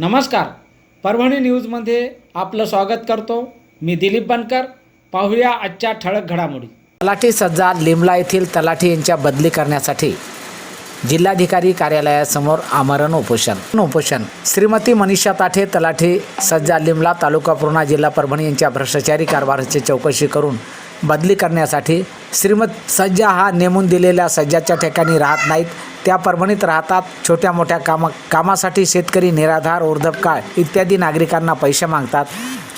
नमस्कार. परभणी न्यूजमध्ये आपलं स्वागत करतो. मी दिलीप बनकर. पाहूया आजच्या ठळक घडामोडी. तलाठी सज्जा लिमला येथील तलाठी यांच्या बदली करण्यासाठी जिल्हाधिकारी कार्यालयासमोर आमरण उपोषण. उपोषण. श्रीमती मनीषा ताठे तलाठी सज्जा लिमला तालुका पूर्णा जिल्हा परभणी यांच्या भ्रष्टाचारी कारभाराची चौकशी करून बदली करण्यासाठी श्रीमत सज्जा हा नेमून दिलेल्या सज्जाच्या ठिकाणी राहत नाहीत. त्या परभणीत राहतात. छोट्या मोठ्या कामा कामासाठी शेतकरी निराधार काळ इत्यादी नागरिकांना पैसे मागतात.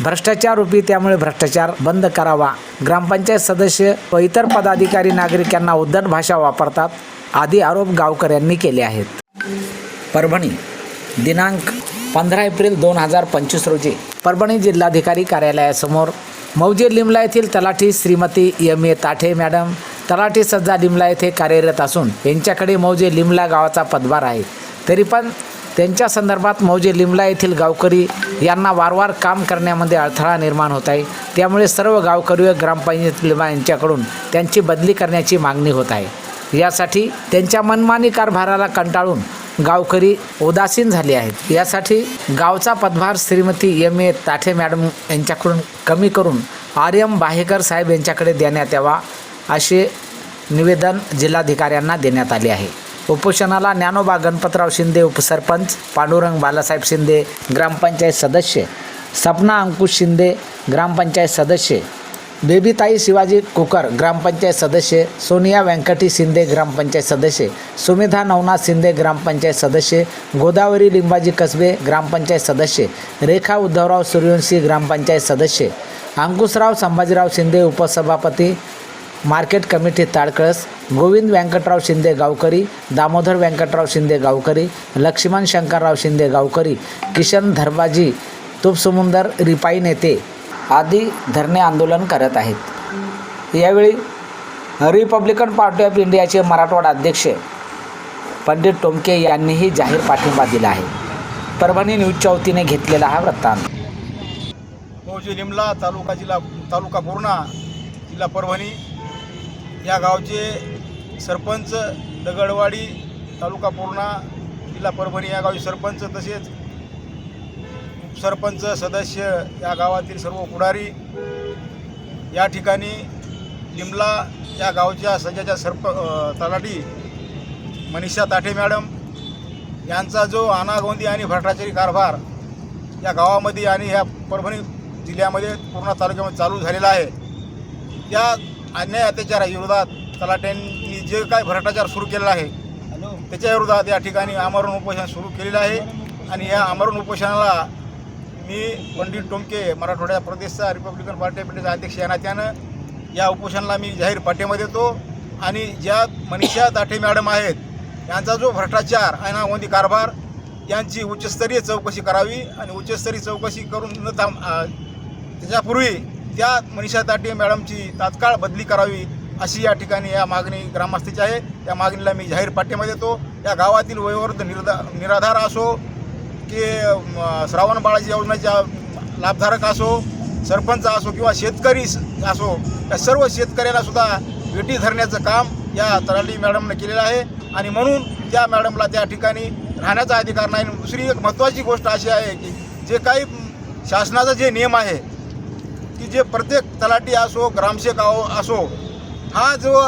भ्रष्टाचार रूपी त्यामुळे भ्रष्टाचार बंद करावा. ग्रामपंचायत सदस्य व इतर पदाधिकारी नागरिकांना उद्धट भाषा वापरतात. आदी आरोप गावकर यांनी केले आहेत. परभणी दिनांक पंधरा एप्रिल दोन हजार पंचवीस रोजी परभणी जिल्हाधिकारी कार्यालयासमोर मौजे लिमला येथील तलाठी Shrimati M A Tathe madam. तलाठी सज्जा लिमला येथे कार्यरत असून यांच्याकडे मौजे लिमला गावाचा पदभार आहे. तरी पण त्यांच्या संदर्भात मौजे लिमला येथील गावकरी यांना वारंवार काम करण्यामध्ये अडथळा निर्माण होत आहे. त्यामुळे सर्व गावकरी व ग्रामपंचायत लिमा यांच्याकडून त्यांची बदली करण्याची मागणी होत आहे. यासाठी त्यांच्या मनमानी कारभाराला कंटाळून गावकरी उदासीन झाले आहेत. यासाठी गावचा पदभार Shrimati M. A. Tathe madam यांच्याकडून कमी करून आर. एम. बाहेकर साहेब यांच्याकडे देण्यात यावा असे निवेदन जिल्हाधिकाऱ्यांना देण्यात आले आहे. उपोषणाला ज्ञानोबा गणपतराव शिंदे उपसरपंच पांडुरंग बालासाहेब शिंदे ग्रामपंचायत सदस्य सपना अंकुश शिंदे ग्रामपंचायत सदस्य बेबीताई शिवाजी कुकर ग्रामपंचायत सदस्य सोनिया व्यंकटी शिंदे ग्रामपंचायत सदस्य सुमेधा नवनाथ शिंदे ग्रामपंचायत सदस्य गोदावरी लिंबाजी कसबे ग्रामपंचायत सदस्य रेखा उद्धवराव सूर्यवंशी ग्रामपंचायत सदस्य अंकुशराव संभाजीराव शिंदे उपसभापती मार्केट कमिटी ताडकळस गोविंद व्यंकटराव शिंदे गावकरी दामोदर व्यंकटराव शिंदे गावकरी लक्ष्मण शंकरराव शिंदे गावकरी किशन धर्माजी तुपसुमुंदर रिपाई नेते आदी धरणे आंदोलन करत आहेत. यावेळी रिपब्लिकन पार्टी ऑफ इंडियाचे मराठवाडा अध्यक्ष पंडित टोमके यांनीही जाहीर पाठिंबा दिला आहे. परभणी न्यूजच्या वतीने घेतलेला हा वृत्तांत. हो, मौजे लिमला तालुका जिल्हा तालुका पूर्णा जिल्हा परभणी या गावचे सरपंच दगडवाडी तालुका पूर्णा जिल्हा परभणी या गावचे सरपंच तसेच उपसरपंच सदस्य या गावातील सर्व पुढारी या ठिकाणी लिमला या गावच्या सध्याच्या सरप तलाठी मनीषा ताठे मॅडम यांचा जो अनागोंदी आणि भ्रष्टाचारी कारभार या गावामध्ये आणि ह्या परभणी जिल्ह्यामध्ये पूर्ण तालुक्यामध्ये चालू झालेला आहे. या अन्याय अत्याचाराविरोधात तलाट्यांनी जे काय भ्रष्टाचार सुरू केलेला आहे त्याच्या विरोधात या ठिकाणी आमरण उपोषण सुरू केलेलं आहे आणि या आमरण उपोषणाला मी पंडित टोमके मराठवाड्या प्रदेशचा रिपब्लिकन पार्टी ऑफ इंडियाचा अध्यक्ष ना त्यानं या उपोषणाला मी जाहीर पाठिंबा देतो. आणि ज्या मनीषा दाठे मॅडम आहेत यांचा जो भ्रष्टाचार अनागोंदी कारभार यांची उच्चस्तरीय चौकशी करावी. आणि उच्चस्तरीय चौकशी करून न थांब त्याच्यापूर्वी त्या मनीषा ताटे मॅडमची तात्काळ बदली करावी अशी या ठिकाणी या मागणी ग्रामस्थीची आहे. त्या मागणीला मी जाहीर पाठिंबा देतो. या गावातील वयोवृद्ध निर्धा निराधार असो की श्रावण बाळाची योजनेच्या लाभधारक असो सरपंच असो किंवा शेतकरी असो या सर्व शेतकऱ्याला सुद्धा भेटी धरण्याचं काम या तराली मॅडमने केलेलं आहे. आणि म्हणून त्या मॅडमला त्या ठिकाणी राहण्याचा अधिकार नाही. आणि दुसरी एक महत्त्वाची गोष्ट अशी आहे की जे काही शासनाचा जे नियम आहे की जे प्रत्येक तलाठी असो ग्रामसेवक असो हा जो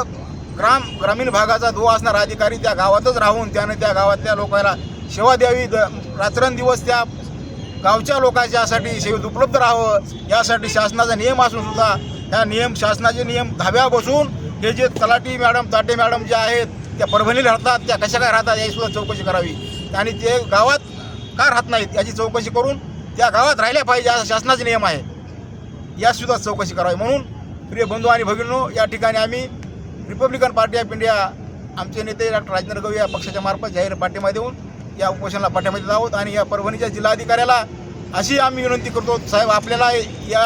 ग्राम ग्रामीण भागाचा जो असणारा अधिकारी त्या गावातच राहून त्याने त्या गावातल्या लोकांना सेवा द्यावी. द रात्रंदिवस त्या गावच्या लोकांच्यासाठी सेवेत उपलब्ध राहावं. यासाठी शासनाचा नियम असून सुद्धा ह्या नियम शासनाचे नियम धाब्या बसून हे जे तलाठी मॅडम ताटे मॅडम जे आहेत त्या परभणीला राहतात त्या कशा काय राहतात याची सुद्धा चौकशी करावी. आणि ते गावात का राहत नाहीत याची चौकशी करून त्या गावात राहिल्या पाहिजे असा शासनाचे नियम आहे. यासुद्धा चौकशी करावी. म्हणून प्रिय बंधू आणि भगिनो या ठिकाणी आम्ही रिपब्लिकन पार्टी ऑफ इंडिया आमचे नेते डॉक्टर राजेंद्र गवई या पक्षाच्या मार्फत जाहीर पाठिंबा देऊन या उपोषणाला पाठ्यामध्ये देत आहोत आणि या परभणीच्या जिल्हाधिकाऱ्याला अशी आम्ही विनंती करतो साहेब आपल्याला या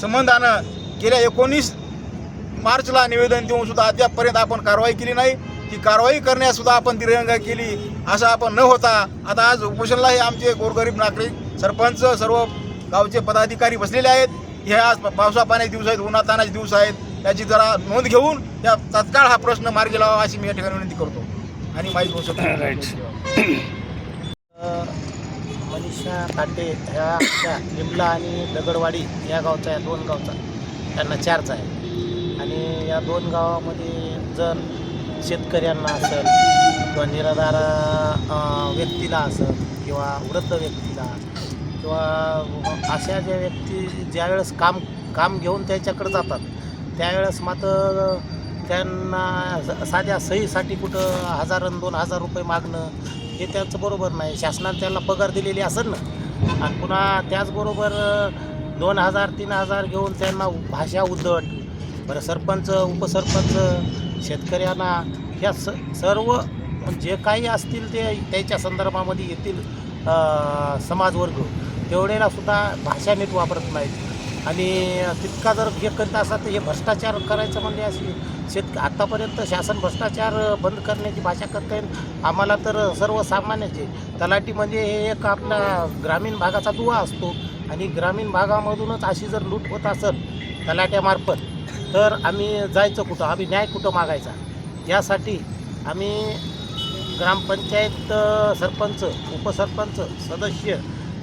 संबंधानं गेल्या एकोणीस मार्चला निवेदन देऊन सुद्धा अद्यापपर्यंत आपण कारवाई केली नाही. ती कारवाई करण्याससुद्धा आपण दिरंगा केली असं आपण न होता आता आज उपोषणलाही आमचे गोरगरीब नागरिक सरपंच सर्व गावचे पदाधिकारी बसलेले आहेत. हे आज पावसा पाण्याचे दिवस आहेत उन्हातानाचे दिवस आहेत. याची जरा नोंद घेऊन या तत्काळ हा प्रश्न मार्गी लावा अशी मी या ठिकाणी विनंती करतो. आणि माहीत होऊ शकतो. राईट मनीषा ताटे ह्या आमच्या लिमला आणि दगडवाडी या गावचा या दोन गावचा त्यांना चारचा आहे. आणि या दोन गावामध्ये जर शेतकऱ्यांना असेल किंवा निराधार व्यक्तीला असेल किंवा वृद्ध व्यक्तीला किंवा अशा ज्या व्यक्ती ज्यावेळेस काम काम घेऊन त्याच्याकडे जातात त्यावेळेस मात्र त्यांना स- साध्या सहीसाठी कुठं हजार आणि दोन हजार रुपये मागणं हे त्यांचं बरोबर नाही. शासनाने त्यांना पगार दिलेली असेल ना. आणि पुन्हा त्याचबरोबर दोन हजार तीन हजार घेऊन त्यांना भाषा उद्धट बरं सरपंच उपसरपंच शेतकऱ्यांना ह्या स सर्व जे काही असतील ते त्याच्या संदर्भामध्ये येतील समाजवर्ग. तेवढेला सुद्धा भाषा नीट वापरत नाहीत. आणि तितका जर हे करीत असाल तर हे भ्रष्टाचार करायचं म्हणजे अशी शेत आत्तापर्यंत शासन भ्रष्टाचार बंद करण्याची भाषा करता येईल. आम्हाला तर सर्वसामान्याचे तलाठी म्हणजे हे एक आपला ग्रामीण भागाचा दुवा असतो. आणि ग्रामीण भागामधूनच अशी जर लूट होत असेल तलाट्यामार्फत तर आम्ही जायचं कुठं? आम्ही न्याय कुठं मागायचा? यासाठी आम्ही ग्रामपंचायत सरपंच उपसरपंच सदस्य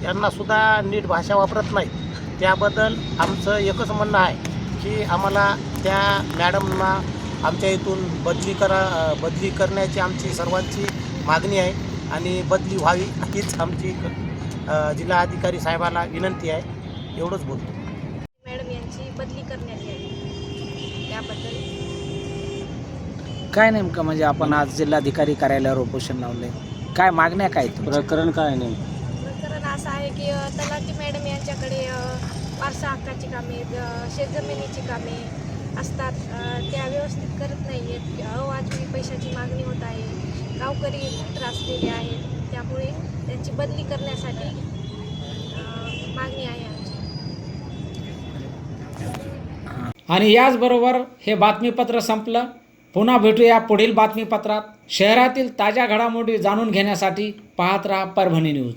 यांनासुद्धा नीट भाषा वापरत नाहीत. त्याबद्दल आमचं एकच म्हणणं आहे की आम्हाला त्या मॅडमना आमच्या इथून बदली करा बदली करण्याची आमची सर्वांची मागणी आहे आणि बदली व्हावी हीच आमची जिल्हाधिकारी साहेबांना विनंती आहे. एवढंच बोलतो. मॅडम यांची बदली त्याबद्दल काय नेमकं म्हणजे आपण आज जिल्हाधिकारी कार्यालयावर उपोषण लावले काय मागण्या काय? प्रकरण काय नाही प्रकरण असं आहे की तलाठी मॅडम यांच्याकडे वारसा हक्काची कामे शेतजमिनीची कामे असतात. त्या व्यवस्थित करत नाही आहेत अवाजवी पैशाची मागणी होत आहे. गावकरी त्रासलेले आहेत. त्यामुळे त्यांची बदली करण्यासाठी मागणी आहे आमची. आणि याचबरोबर हे बातमीपत्र संपलं. पुन्हा भेटूया पुढील बातमीपत्रात. शहरातील ताज्या घडामोडी जाणून घेण्यासाठी पाहत राहा परभणी न्यूज.